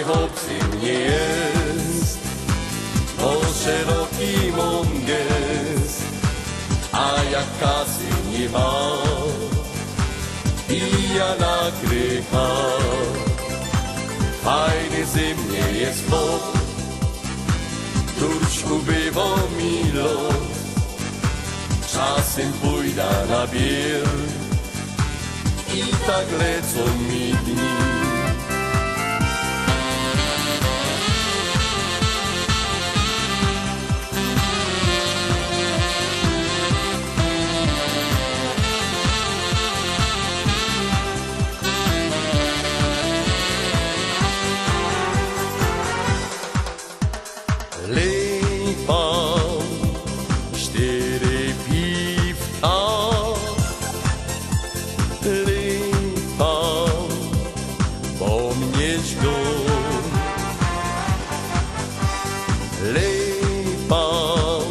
niech obcym nie jest, bo szeroki mam gest, a jak kasy nie ma, i ja nakrycha, fajny ze mnie jest Bóg, Turczku bywa mi czasem pójdę na biel. I tak lecą mi dni. Go. Lej pan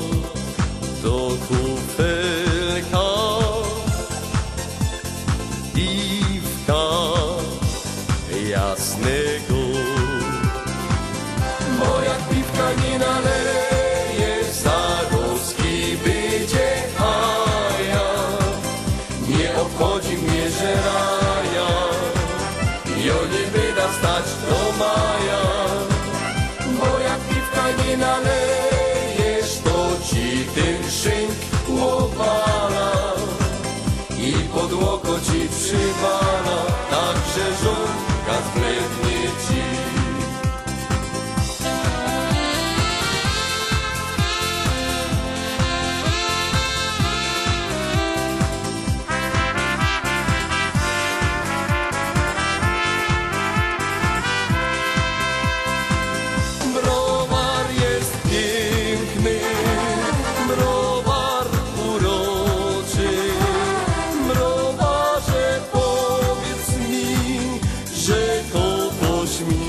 do kufelka, piwka jasnego. Bo jak piwka nie naleje, staroski będzie haja. Nie obchodzi mnie, że raja, stać do maja. Bo jak piwka nie nalejesz, to ci ten szynk łopala i podłoko ci przywala, także żonka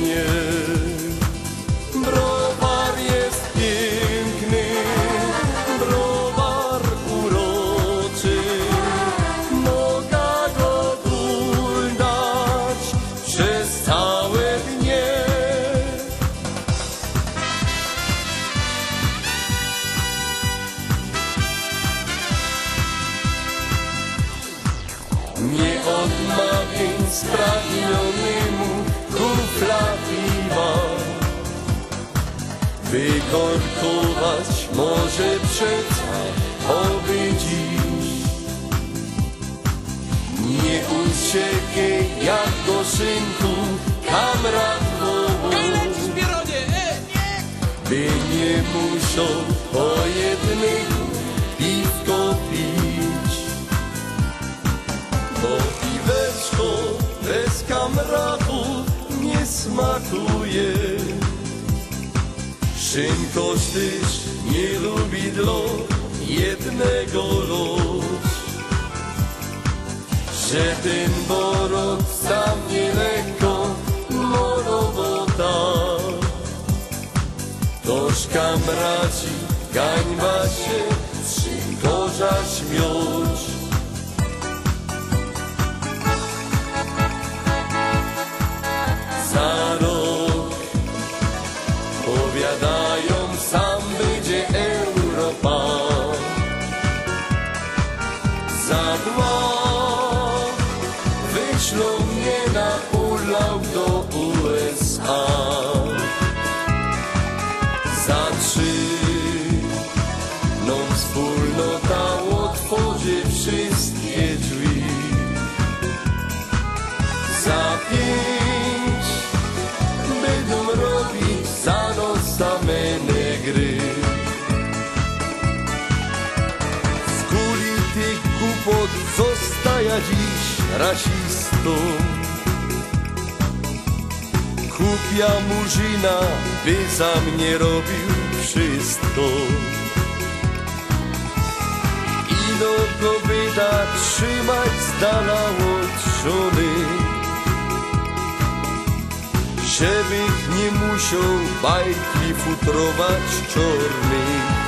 mnie. Wykorkować może przeca oby dziś Nie uciekaj jak do szynku kamrat by nie muszą po jednym piwko pić. Bo piweczko bez kamratów nie smakuje. Szynkoś też nie lubi dla jednego los. Że ten borok sam nie lekko morowota. Toż kamraci, gańba się, szynkorza śmiać. Za rasistą. Kupia murzyna, by za mnie robił wszystko. Ino go wyda trzymać z dala od żony. Żeby nie musiał bajki futrować czorny.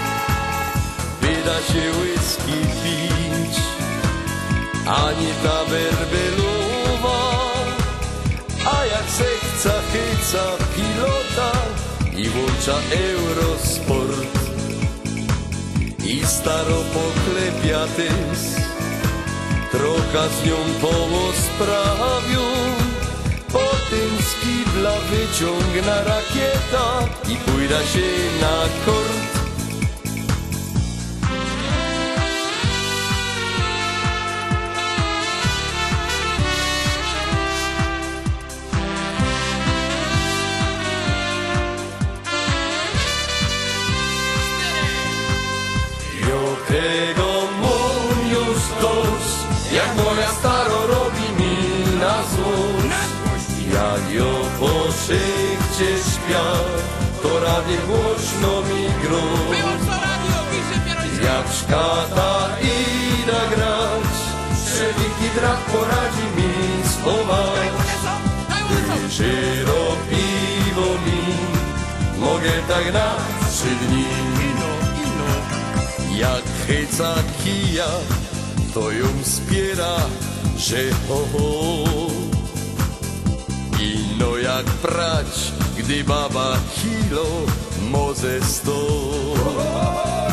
Ani ta werbelowa. A jak se chce chyca pić, włącza Eurosport i staro poklepiatys. Trochę z nią poło sprawią, potem z kibla wyciągna rakieta i pójda się na kort. Jak moja staro robi mi na złość. Jak ją po szybcie śpia, to rady głośno mi grą. Radio! Jak szkata idę grać, przewiki drak poradzi mi schować. Żyro piwo mi, mogę tak na trzy dni. Jak chyca kija, to ją wspiera, że ho, ho. Ino jak prać, gdy baba kilo, może sto.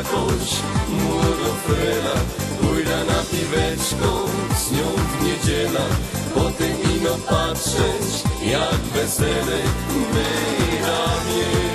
Jakoś młodą frela Pójdę na piweczko z nią w niedziela Potem ino patrzeć jak wesele wyda